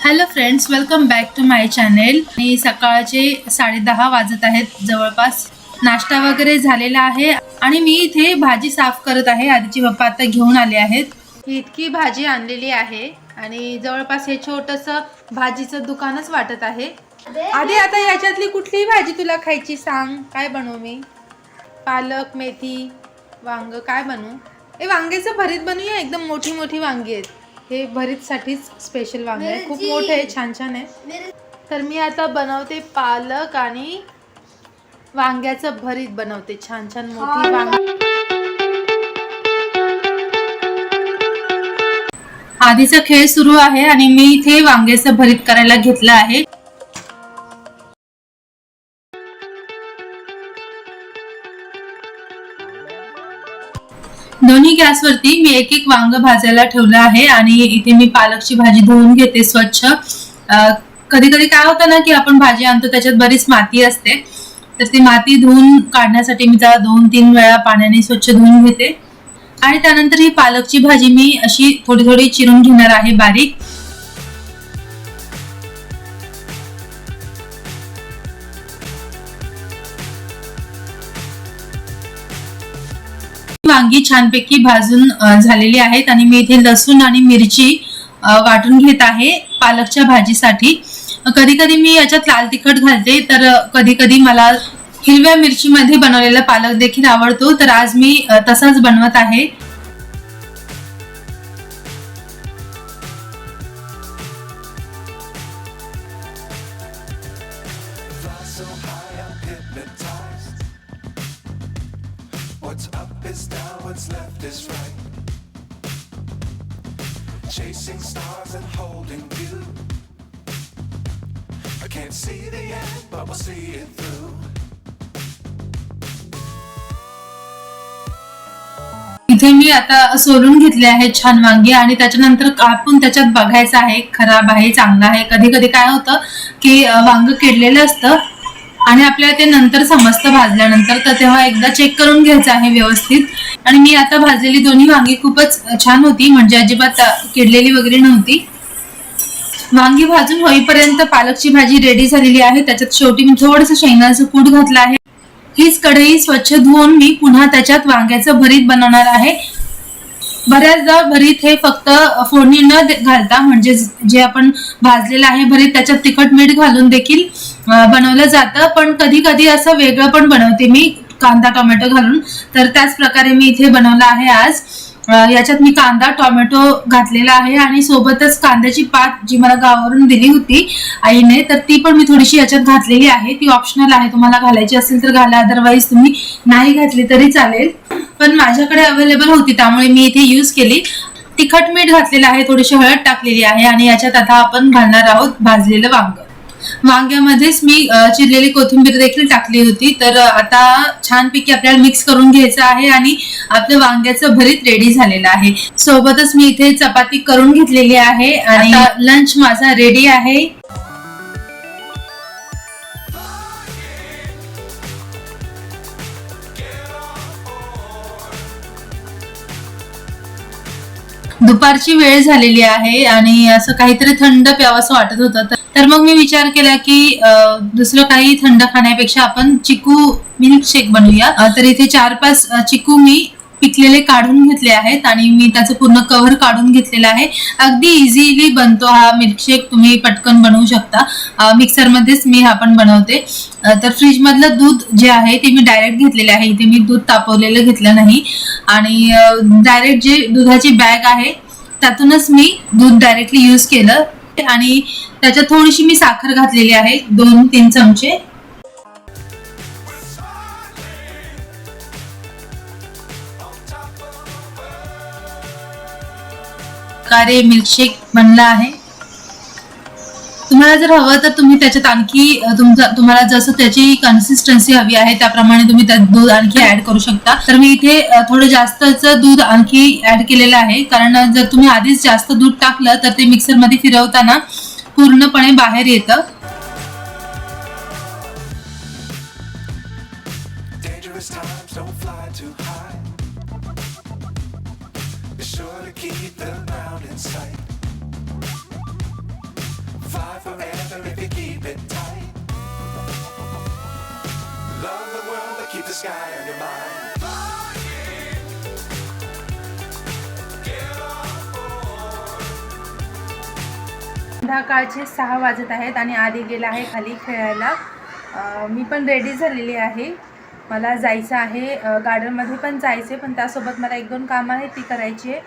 Hello friends welcome back to my channel आणि सकाळचे साडेदहा वाजत आहेत जवळपास नाश्ता वगैरे झालेला आहे आणि मी इथे भाजी साफ करत आहे. आधीची पप्पा आता घेऊन आले आहेत. ही इतकी भाजी आणलेली आहे आणि जवळपास हे छोटंसं भाजीचं दुकानच वाटत आहे. आधी आता याच्यातली कुठलीही भाजी तुला खायची सांग. काय बनवू मी? पालक मेथी वांग काय बनवू? ए वांग्याचं भरीत बनवूया एकदम मोठी मोठी वांगी आहेत. हे भरीतसाठीच स्पेशल वांगे आहे खूप मोठे आहे छान छान आहे. तर मी आता बनवते पालक आणि वांग्याचं भरीत बनवते. छान छान मोठी वांग. आधीचा खेळ सुरू आहे आणि मी इथे वांग्याचं भरीत करायला घेतलं आहे. दोन्ही गॅसवरती मी एक एक वांग भाजायला ठेवलं आहे आणि इथे मी पालकची भाजी धुवून घेते स्वच्छ. कधी कधी काय होतं ना की आपण भाजी आणतो त्याच्यात बरीच माती असते. तर ती माती धुवून काढण्यासाठी मी त्याला दोन तीन वेळा पाण्याने स्वच्छ धुवून घेते. आणि त्यानंतर ही पालकची भाजी मी अशी थोडी थोडी चिरून घेणार आहे बारीक. वांगी छानपैकी भाजून झालेली आहेत आणि मी इथे लसूण आणि मिरची वाटून घेत आहे पालकच्या भाजीसाठी. कधी कधी मी याच्यात लाल तिखट घालते तर कधी कधी मला हिरव्या मिरचीमध्ये बनवलेला पालक देखील आवडतो तर आज मी तसाच बनवत आहे. so high, is right. Chasing stars and holding you. I can't see the end, but we'll see it through. इथे मी आता सोलून घेतले आहेत छान वांगी आणि त्याच्यानंतर कापून त्याच्यात बघायचं आहे खराब आहे चांगला आहे कधी कधी काय होतं की वांग किडलेलं असतं आणि आपल्याला ते नंतर समजतं भाजल्यानंतर. तर तेव्हा एकदा चेक करून घ्यायचं आहे व्यवस्थित. आणि मी आता भाजलेली दोन्ही वांगी खूपच छान होती. म्हणजे अजिबात किडलेली वगैरे नव्हती. वांगी भाजून होईपर्यंत पालकची भाजी रेडी झालेली आहे. त्याच्यात शेवटी मी थोडंसं शेंगाचं कूट घातलं आहे. हीच कढई स्वच्छ धुवून मी पुन्हा त्याच्यात वांग्याचं भरीत बनवणार आहे. बऱ्याचदा भरीत हे फक्त फोडणी न घालता म्हणजे जे आपण भाजलेलं आहे भरीत त्याच्यात तिखट मीठ घालून देखील बनवलं जातं. पण कधी कधी असं वेगळं पण बनवते मी कांदा टोमॅटो घालून. तर त्याच प्रकारे मी इथे बनवलं आहे आज. याच्यात मी कांदा टोमॅटो घातलेला आहे आणि सोबतच कांद्याची पात जी मला गावावरून दिली होती आईने तर ती पण मी थोडीशी याच्यात घातलेली आहे. ती ऑप्शनल आहे. तुम्हाला घालायची असेल तर घाला. अदरवाईज तुम्ही नाही घातली तरी चालेल. पण माझ्याकडे अवेलेबल होती. त्यामुळे मी इथे यूज केली. तिखट मीठ घातलेलं आहे. थोडीशी हळद टाकलेली आहे आणि याच्यात आता आपण घालणार आहोत भाजलेलं वांग. वांग्यामध्येच मी चिरलेली कोथिंबीर देखील टाकली होती. तर आता छानपैकी आपल्याला मिक्स करून घ्यायचं आहे आणि आपलं वांग्याचं भरीत रेडी झालेलं आहे. सोबतच मी इथे चपाती करून घेतलेली आहे आणि लंच माझा रेडी आहे. दुपारची वेळ झालेली आहे आणि असं काहीतरी थंड प्यावंसं वाटत होतं तर मग मी विचार केला की दुसरं काही थंड खाण्यापेक्षा आपण चिकू मिल्क शेक बनवूया तर इथे चार पाच चिकू मी पिकलेले काढून घेतले आहेत आणि मी त्याचं पूर्ण कव्हर काढून घेतलेलं आहे. अगदी इझिली बनतो हा मिल्कशेक तुम्ही पटकन बनवू शकता. मिक्सरमध्येच मी हा पण बनवते. तर फ्रीजमधलं दूध जे आहे ते मी डायरेक्ट घेतलेले आहे. इथे मी दूध तापवलेलं घेतलं नाही. आणि डायरेक्ट जे दुधाची बॅग आहे त्यातूनच मी दूध डायरेक्टली यूज केलं. आणि त्याच्यात थोडीशी मी साखर घातलेली आहे दोन तीन चमचे. प्रकारे मिल्कशेक बनला आहे. तुम्हाला जर हवं तर तुम्ही त्याच्यात आणखी तुमचा तुमचं तुम्हाला जसं त्याची कन्सिस्टन्सी हवी आहे त्याप्रमाणे तुम्ही त्यात दूध आणखी ऍड करू शकता. तर मी इथे थोडं जास्तच दूध आणखी ऍड केलेलं आहे. कारण जर तुम्ही आधीच जास्त दूध टाकलं तर ते मिक्सरमध्ये फिरवताना पूर्णपणे बाहेर येतं. Keep times, don't fly fight forever if you keep it tight. Love the world, but keep the sky on your mind. संध्याकाळचे सहा वाजत आहेत आणि आधी गेला आहे खाली खेळायला मी पण रेडी झालेली आहे मला जायचं आहे गार्डनमध्ये पण जायचं आहे पण त्यासोबत मला एक दोन कामं आहेत ती करायची आहे